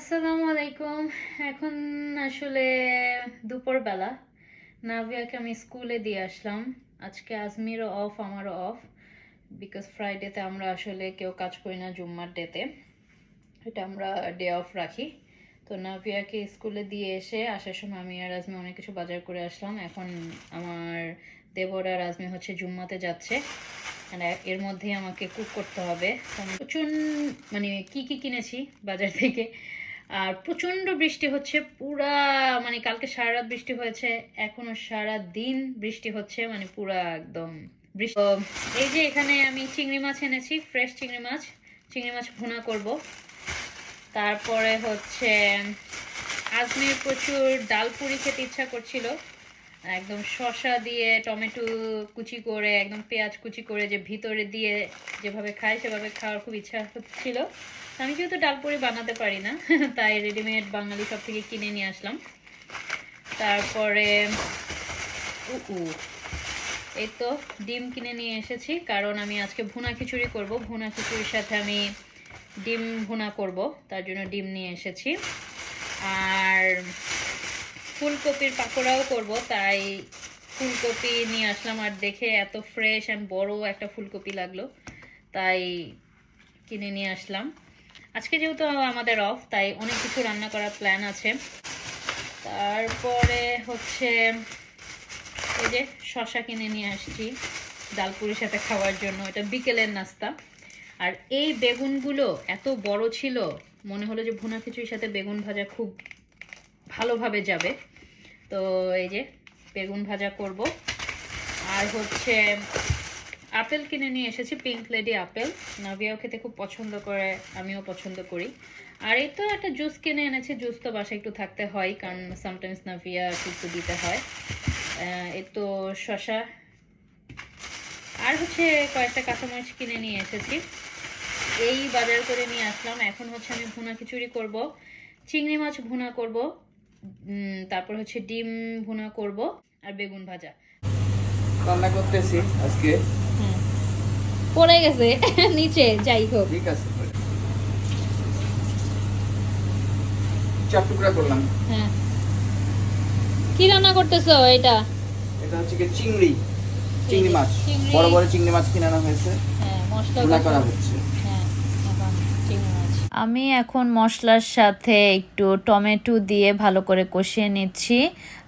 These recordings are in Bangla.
আসসালামু আলাইকুম। এখন আসলে দুপুরবেলা। নাভিয়াকে আমি স্কুলে দিয়ে আসলাম। আজকে আজমিরও অফ আমারও অফ বিকজ ফ্রাইডেতে আমরা আসলে কেউ কাজ করি না, জুম্মার ডেতে এটা আমরা ডে অফ রাখি। তো নাভিয়াকে স্কুলে দিয়ে এসে আসার সময় আমি আর আজমি অনেক কিছু বাজার করে আসলাম। এখন আমার দেবর আর আজমি হচ্ছে জুম্মাতে যাচ্ছে। মানে এর মধ্যেই আমাকে কুক করতে হবে। প্রচুর মানে কি কি কিনেছি বাজার থেকে? আর প্রচণ্ড বৃষ্টি হচ্ছে, পুরা মানে কালকে সারা রাত বৃষ্টি হয়েছে, এখনও সারা দিন বৃষ্টি হচ্ছে মানে পুরা একদম এই যে এখানে আমি চিংড়ি মাছ এনেছি ফ্রেশ চিংড়ি মাছ চিংড়ি মাছ ভুনা করব। তারপরে হচ্ছে, আজমির প্রচুর ডাল পুরি খেতে ইচ্ছা করছিল একদম শসা দিয়ে টমেটো কুচি করে একদম পেঁয়াজ কুচি করে যে ভিতরে দিয়ে যেভাবে খায় সেভাবে খাওয়ার খুব ইচ্ছা হচ্ছিল। আমি যেহেতু ডাল পুরি বানাতে পারি না তাই রেডিমেড বাঙালি সব থেকে কিনে নিয়ে আসলাম। তারপরে উ উ, এই তো ডিম কিনে নিয়ে এসেছি কারণ আমি আজকে ভুনা খিচুড়ি করব। ভুনা খিচুড়ির সাথে আমি ডিম ভুনা করব তার জন্য ডিম নিয়ে এসেছি। আর ফুলকপির পাকোড়াও করব, তাই ফুলকপি নিয়ে আসলাম আর দেখে এত ফ্রেশ অ্যান্ড বড় একটা ফুলকপি লাগল, তাই কিনে নিয়ে আসলাম। আজকে যেহেতু আমাদের অফ তাই অনেক কিছু রান্না করার প্ল্যান আছে। তারপরে হচ্ছে এই যে শশা কিনে নিয়ে আসছি ডালপুরির সাথে খাওয়ার জন্য, এটা বিকেলের নাস্তা। আর এই বেগুনগুলো এত বড় ছিল, মনে হলো যে ভুনা খিচুড়ির সাথে বেগুন ভাজা খুব ভালোভাবে যাবে। তো এই যে বেগুন ভাজা করব। আর হচ্ছে আপেল কিনে নিয়ে এসেছি পিঙ্ক লেডি আপেল। নাভিয়াও খেতে খুব পছন্দ করে, আমিও পছন্দ করি। আর এই তো একটা জুস কিনে এনেছি জুস তো বাসায় একটু থাকতে হয়, কারণ সামটাইমস নাভিয়া একটু দিতে হয়। এই তো শশা। আর হচ্ছে কয়েকটা কাঁচামরিচ কিনে নিয়ে এসেছি। এই বাজার করে নিয়ে আসলাম। এখন হচ্ছে আমি ভুনা খিচুড়ি করব, চিংড়ি মাছ ভুনা করব। তারপর হচ্ছে ডিম ভুনা করব আর বেগুন ভাজা। রান্না করতেছি আজকে। পড়ে গেছে নিচে যাই হোক। ঠিক আছে চার টুকরা করলাম। হ্যাঁ। কি রান্না করতেছো এটা? এটা হচ্ছে কি চিংড়ি চিংড়ি মাছ। বড় বড় চিংড়ি মাছ কিনে আনা হয়েছে। হ্যাঁ মশলা করা হচ্ছে হ্যাঁ, এখন চিংড়ি মাছ। আমি এখন মশলার সাথে একটু টমেটো দিয়ে ভালো করে কষিয়ে নিচ্ছি।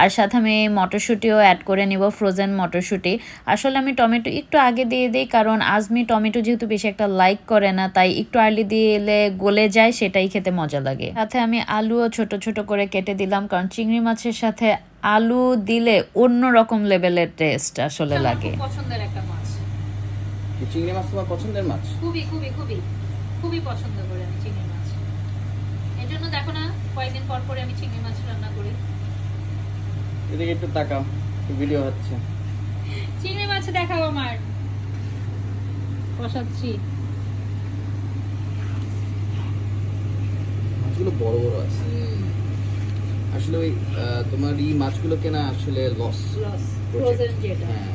আর সাথে আমি মটরশুঁটিও অ্যাড করে নিব ফ্রোজেন মটরশুঁটি। আসলে আমি টমেটো একটু আগে দিয়ে দিই কারণ আজমি টমেটো যেহেতু বেশি একটা লাইক করে না তাই একটু আর্লি দিলে গলে যায় সেটাই খেতে মজা লাগে। সাথে আমি আলুও ছোট ছোট করে কেটে দিলাম কারণ চিংড়ি মাছের সাথে আলু দিলে অন্য রকম লেভেলের টেস্ট আসলে লাগে। পছন্দের একটা মাছ। চিংড়ি মাছ তোমার পছন্দের মাছ? খুবই খুবই খুবই। খুবই পছন্দ করি আমি চিংড়ি মাছ। এর জন্য দেখো না কয়েকদিন পর পরে আমি চিংড়ি মাছ রান্না করি। এদিকে একটু তাকাও ভিডিও হচ্ছে। চিংড়ি মাছ দেখাও আমার। কষাচ্ছি মাছগুলো বড় বড় আছে। আসলে ওই আহ, তোমার এই মাছগুলো কেনা আসলে লস ফ্রোজেন যেটা। হ্যাঁ।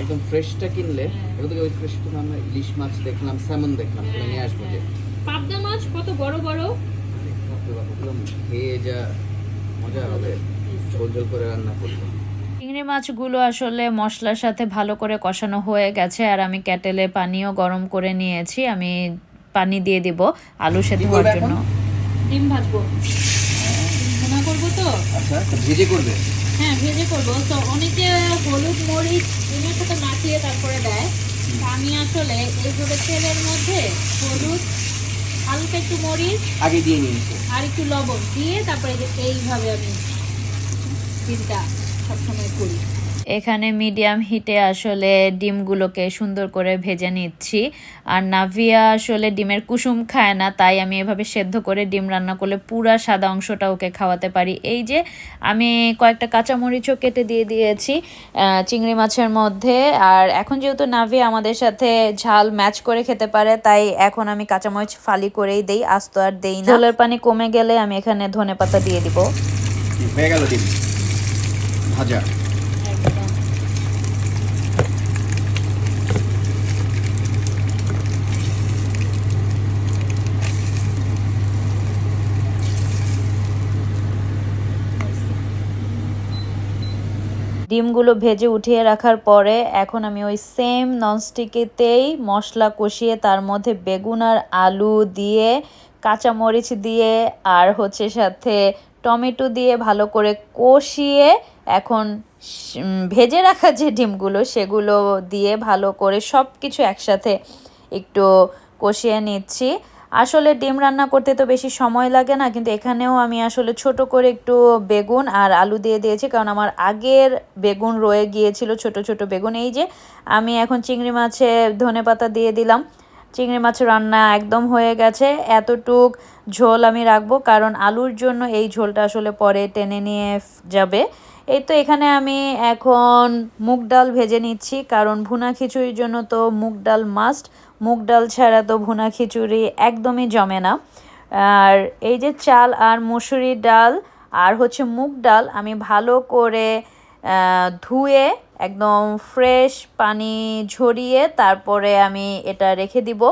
একদম ফ্রেশটা কিনলে। এগুলো থেকে ওই ফ্রেশ থেকে আমরা ইলিশ মাছ দেখলাম স্যামন দেখলাম নিয়ে আসব যে। পাবদা মাছ কত বড় বড়? খেয়ে যা মজা হবে। ঝোল ঝোল করে রান্না করব। চিংড়ি মাছগুলো আসলে মশলার সাথে ভালো করে কষানো হয়ে গেছে আর আমি ক্যাটেলে পানিও গরম করে নিয়েছি আমি পানি দিয়ে দিব আলু সেদ্ধ হওয়ার জন্য। ডিম ভাজবো। ভুনা করব তো? আচ্ছা ভেজে করবে? হ্যাঁ ভেজে করব। তো অনেকে হলুদ মরিচ ডিমের সাথে মাখিয়ে তারপরে দেয়। আমি আসলে এইভাবে তেলের মধ্যে হলুদ হালকা একটু মরিচ আগে দিয়ে নিয়েছি। আর একটু লবণ দিয়ে তারপরে এইভাবে আমি করি এখানে মিডিয়াম হিটে আসলে ডিমগুলোকে সুন্দর করে ভেজে নিচ্ছি। আর নাভিয়া আসলে ডিমের কুসুম খায় না তাই আমি এভাবে সেদ্ধ করে ডিম রান্না করলে পুরা সাদা অংশটা ওকে খাওয়াতে পারি। এই যে আমি কয়েকটা কাঁচামরিচও কেটে দিয়ে দিয়েছি চিংড়ি মাছের মধ্যে। আর এখন যেহেতু নাভিয়া আমাদের সাথে ঝাল ম্যাচ করে খেতে পারে তাই এখন আমি কাঁচামরিচ ফালি করেই দেই আস্ত আর দেই না। ঝোলের পানি কমে গেলে আমি এখানে ধনে পাতা দিয়ে দিব। হয়ে গেল ডিম। ভাজা। ডিমগুলো ভেজে উঠিয়ে রাখার পরে এখন আমি ওই সেম ননস্টিকেতেই মশলা কষিয়ে তার মধ্যে বেগুন আর আলু দিয়ে, কাঁচামরিচ দিয়ে আর হচ্ছে সাথে টমেটো দিয়ে ভালো করে কষিয়ে এখন ভেজে রাখা যে ডিমগুলো সেগুলো দিয়ে ভালো করে সব কিছু একসাথে একটু কষিয়ে নিচ্ছি। আসলে ডিম রান্না করতে তো বেশি সময় লাগে না, কিন্তু এখানেও আমি আসলে ছোট করে একটু বেগুন আর আলু দিয়ে দিয়েছি, কারণ আমার আগের বেগুন রয়ে গিয়েছিল, ছোট ছোট বেগুন। এই যে আমি এখন চিংড়ি মাছে ধনে পাতা দিয়ে দিলাম, চিংড়ি মাছের রান্না একদম হয়ে গেছে। এতটুক ঝোল আমি রাখব, কারণ আলুর জন্য এই ঝোলটা আসলে পরে টেনে নিয়ে যাবে। এই তো এখানে আমি এখন মুগ ডাল ভেজে নিচ্ছি, কারণ ভুনা খিচুড়ির জন্য তো মুগ ডাল মাস্ট মুগ ডাল ছাড়া তো ভুনা খিচুড়ি একদমই জমে না। আর এই যে চাল আর মুসুরি ডাল আর হচ্ছে মুগ ডাল আমি ভালো করে ধুয়ে একদম ফ্রেশ পানি ঝরিয়ে তারপরে আমি এটা রেখে দিব।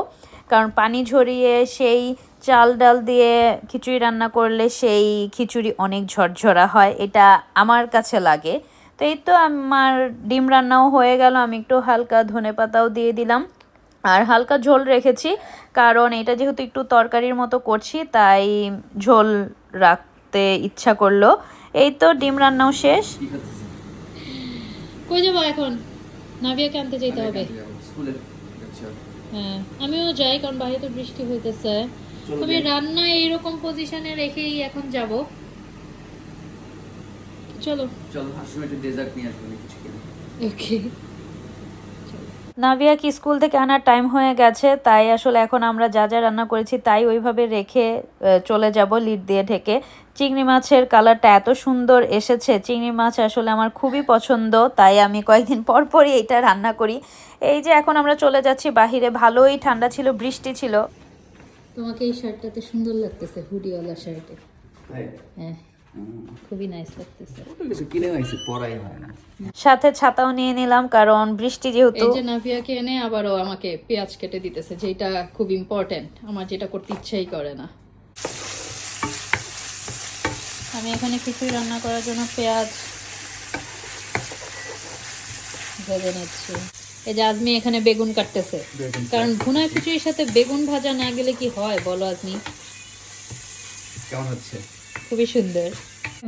কারণ পানি ঝরিয়ে সেই চাল ডাল দিয়ে খিচুড়ি রান্না করলে সেই খিচুড়ি অনেক ঝরঝরা হয়, এটা আমার কাছে লাগে। তো এই তো আমার ডিম রান্নাও হয়ে গেল, আমি একটু হালকা ধনে পাতাও দিয়ে দিলাম। আর হালকা ঝোল রেখেছি কারণ এটা যেহেতু একটু তরকারির মতো করছি তাই ঝোল রাখতে ইচ্ছা করল। এই তো ডিম রান্নাও শেষ। কই যাব এখন? নাভিয়াকে আনতে যেতে হবে। হ্যাঁ আমিও যাই কারণ বাইরে তো বৃষ্টি হইতেছে। তুমি। রান্না এইরকম পজিশনে রেখেই এখন যাব। চলো। চলো আসলে একটু ডেজার্ট নিয়ে আসব কিছু কিনে ওকে নাভিয়াকে স্কুল থেকে আনার টাইম হয়ে গেছে তাই আসলে এখন আমরা যা যা রান্না করেছি তাই ওইভাবে রেখে চলে যাব লিড দিয়ে ঢেকে। চিংড়ি মাছের কালারটা এত সুন্দর এসেছে। চিংড়ি মাছ আসলে আমার খুবই পছন্দ তাই আমি কয়েকদিন পর পরই এটা রান্না করি। এই যে এখন আমরা চলে যাচ্ছি বাহিরে ভালোই ঠান্ডা ছিল বৃষ্টি ছিল। তোমাকে এই শার্টটাতে সুন্দর লাগতেছে হুডিওয়ালা শার্টে হ্যাঁ। হুম। খুবই নাইস লাগতেছে। কিছু কিনে আইছি পড়াই হয় না। সাথে ছাতাও নিয়ে নিলাম কারণ বৃষ্টি যেহেতু এই যে নাভিয়াকে এনে আবারও আমাকে পেঁয়াজ কেটে দিতেছে যেটা খুব ইম্পর্টেন্ট আমার যেটা করতে ইচ্ছাই করে না। আমি এখানে খিচুড়ি রান্না করার জন্য পেঁয়াজ ভেজে নিচ্ছি। এই যে আজমি এখানে বেগুন কাটতেছে। কারণ ভুনা খিচুড়ির সাথে বেগুন ভাজা না গেলে কি হয় বলো আজমি? কেমন হচ্ছে? খুবই সুন্দর।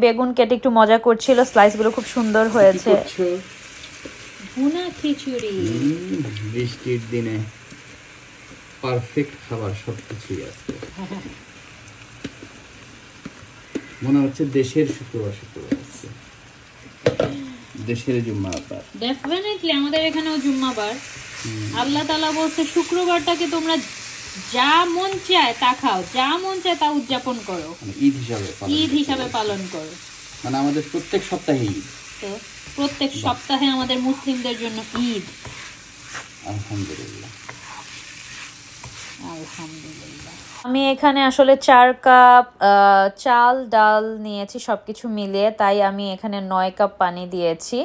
বেগুন কেটে একটু মজা করছিল স্লাইসগুলো খুব সুন্দর হয়েছে। ভুনা খিচুড়ি। বৃষ্টির দিনে পারফেক্ট খাবার সব কিছুই আছে। মনে হচ্ছে দেশের শুক্রবার শুক্রবার আছে। দেশের জুম্মা আবার ডেফিনেটলি আমাদের এখানেও জুম্মাবার। আল্লাহ তালা বলছে শুক্রবারটাকে তোমরা যা মন চায় তা খাও যা মন চায় তা উদযাপন করো। মানে ঈদ হিসাবে ঈদ হিসাবে পালন করো। মানে আমাদের প্রত্যেক সপ্তাহে ঈদ। তো প্রত্যেক সপ্তাহে আমাদের মুসলিমদের জন্য ঈদ। আলহামদুলিল্লাহ। আলহামদুলিল্লাহ। আমি এখানে আসলে চার কাপ চাল ডাল নিয়েছি সব কিছু মিলিয়ে। তাই আমি এখানে নয় কাপ পানি দিয়েছি।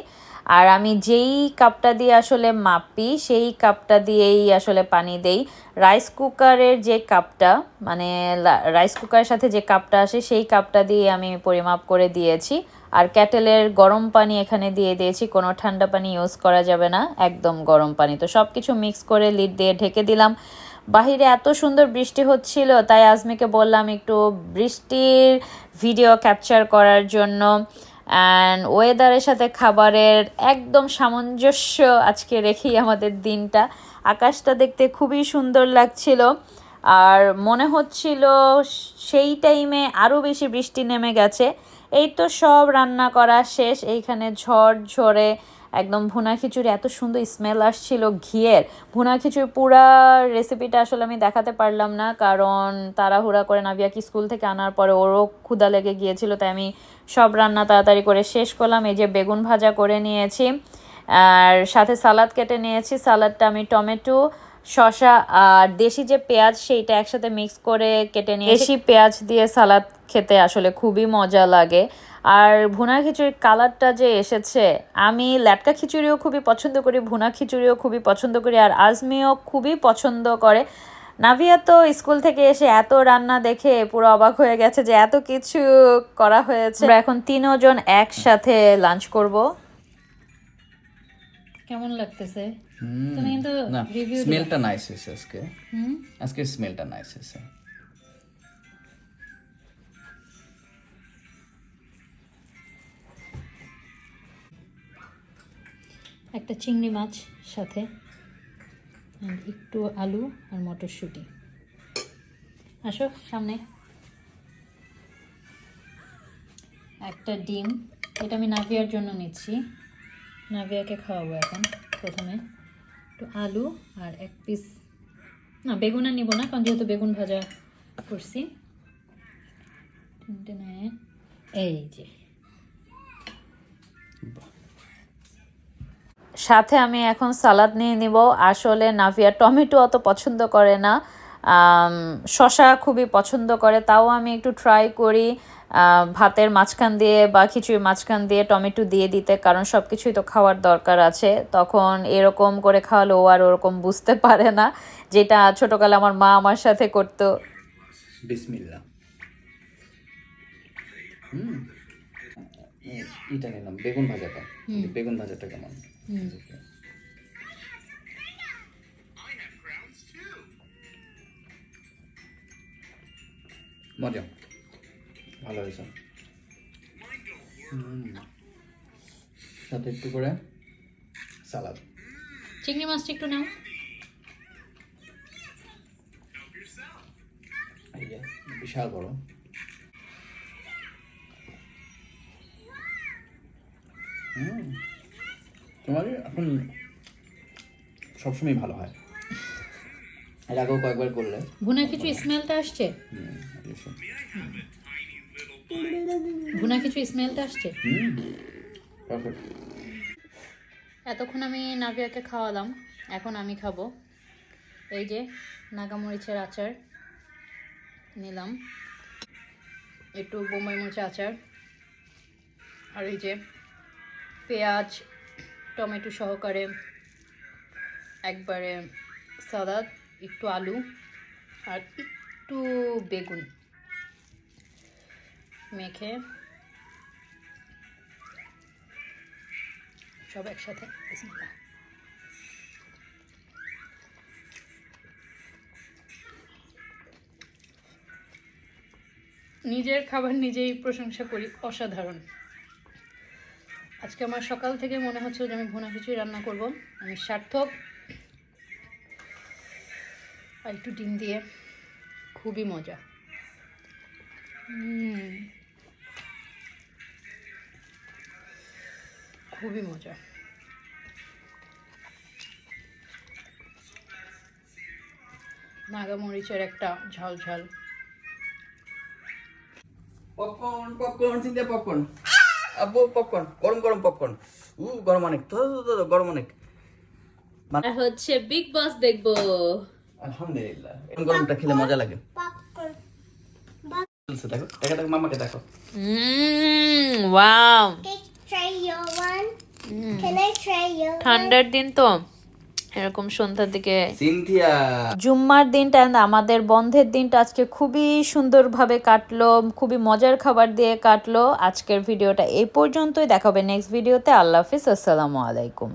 আর আমি যেই কাপটা দিয়ে আসলে মাপি, সেই কাপটা দিয়েই আসলে পানি দেই। রাইস কুকারের যে কাপটা মানে রাইস কুকারের সাথে যে কাপটা আসে, সেই কাপটা দিয়ে আমি পরিমাপ করে দিয়েছি। আর ক্যাটেলের গরম পানি এখানে দিয়ে দিয়েছি, কোনো ঠান্ডা পানি ইউজ করা যাবে না, একদম গরম পানি। তো সব কিছু মিক্স করে লিড দিয়ে ঢেকে দিলাম। বাহিরে এত সুন্দর বৃষ্টি হচ্ছিল, তাই আজমিকে বললাম একটু বৃষ্টির ভিডিও ক্যাপচার করার জন্য। অ্যান্ড ওয়েদারের সাথে খাবারের একদম সামঞ্জস্য আজকে রেখেই আমাদের দিনটা। আকাশটা দেখতে খুবই সুন্দর লাগছিল। আর মনে হচ্ছিল সেই টাইমে আরও বেশি বৃষ্টি নেমে গেছে। এই তো সব রান্না করা শেষ। এইখানে ঝড় ঝরে একদম ভুনা খিচুড়ি, এত সুন্দর স্মেল আসছিল ঘিয়ের। ভুনা খিচুড়ি পুরা রেসিপিটা আসলে আমি দেখাতে পারলাম না, কারণ তাড়াহুড়া করে নাভিয়াকে স্কুল থেকে আনার পরে ওরও ক্ষুদা লেগে গিয়েছিল, তাই আমি সব রান্না তাড়াতাড়ি করে শেষ করলাম। এই যে বেগুন ভাজা করে নিয়েছি, আর সাথে সালাদ কেটে নিয়েছি। সালাদটা আমি টমেটো, শসা আর দেশি যে পেঁয়াজ, সেইটা একসাথে মিক্স করে কেটে নিয়ে দেশি পেঁয়াজ দিয়ে সালাদ খেতে আসলে খুবই মজা লাগে। আর ভুনা খিচুড়ির কালারটা যে এসেছে আমি ল্যাটকা খিচুড়িও খুবই পছন্দ করি ভুনা খিচুড়িও খুবই পছন্দ করি আর আজমিও খুবই পছন্দ করে। নাভিয়া তো স্কুল থেকে এসে এত রান্না দেখে পুরো অবাক হয়ে গেছে যে এত কিছু করা হয়েছে। আমরা এখন তিনজন একসাথে লাঞ্চ করব। কেমন লাগতেছে? তুমি কিন্তু স্মেলটা নাইস হয়েছে আজকে। আজকে স্মেলটা নাইস হয়েছে একটা চিংড়ি মাছ সাথে একটু আলু আর মটরশুঁটি। আসো সামনে। একটা ডিম, এটা আমি নাভিয়ার জন্য নিচ্ছি। নাভিয়াকে খাওয়াবো এখন প্রথমে। একটু আলু আর এক পিস, না, বেগুন আর নিব না, কারণ যেহেতু বেগুন ভাজা করছি। এই যে। সাথে আমি এখন সালাদ নিয়ে নিব। আসলে নাভিয়া টমেটো অত পছন্দ করে না। শশা খুবই পছন্দ করে। তাও আমি একটু ট্রাই করি ভাতের মাঝখান দিয়ে বা খিচুড়ির মাঝখান দিয়ে টমেটো দিয়ে দিতে, কারণ সব কিছুই তো খাওয়ার দরকার আছে। তখন এরকম করে খাওয়ালে ও আর ওরকম বুঝতে পারে না, যেটা ছোটোকালে আমার মা আমার সাথে করতো। বিসমিল্লা এটা নিলাম বেগুন ভাজাটা। বেগুন ভাজাটা কেমন? মজা। ভালো হয়েছে। সাথে একটু করে সালাদ। চিংড়ি মাছটা একটু নাও। বিশাল বড়। হুম। এখন সবসময় ভালো হয়। এর আগেও কয়েকবার করলে। ভুনা কিছু স্মেলটা আসছে? ভুনা কিছু স্মেলটা আসছে? এতক্ষণ আমি নাভিয়াকে খাওয়ালাম এখন আমি খাব। এই যে নাগামরিচের আচার নিলাম। একটু বোম্বাই মরিচের আচার। আর এই যে পেঁয়াজ, টমেটো সহকারে, একবারে সালাদ, একটু আলু, আর একটু বেগুন মেখে সব একসাথে নিজের খাবার নিজেই প্রশংসা করি, অসাধারণ। আজকে আমার সকাল থেকে মনে হচ্ছিল যে আমি ভোনা খিচুড়ি রান্না করব। আমি সার্থক আর একটু ডিম দিয়ে। খুবই মজা। খুবই মজা। নাগামরিচের একটা ঝাল ঝাল। পপকর্ন পপকর্ন, চিন্তা পপকর্ন। আব্বু পপকর্ন গরম গরম পপকর্ন উ গরম অনেক। তো তো, তো, তো, গরম অনেক। মানে হচ্ছে বিগ বস দেখব। আলহামদুলিল্লাহ। এরকম গরমটা খেলে মজা লাগে। দেখো। দেখো দেখো মামাকে দেখো। Wow. Can I try your one? Can I try your ঠান্ডার দিন তো। এরকম সন্ধ্যার দিকে সিনথিয়া। জুম্মার দিনটা আমাদের বন্ধের দিনটা আজকে খুবই সুন্দরভাবে কাটলো খুবই মজার খাবার দিয়ে কাটলো। আজকের ভিডিওটা এই পর্যন্তই দেখাবে নেক্সট ভিডিওতে আল্লাহ হাফিজ আসসালামু আলাইকুম।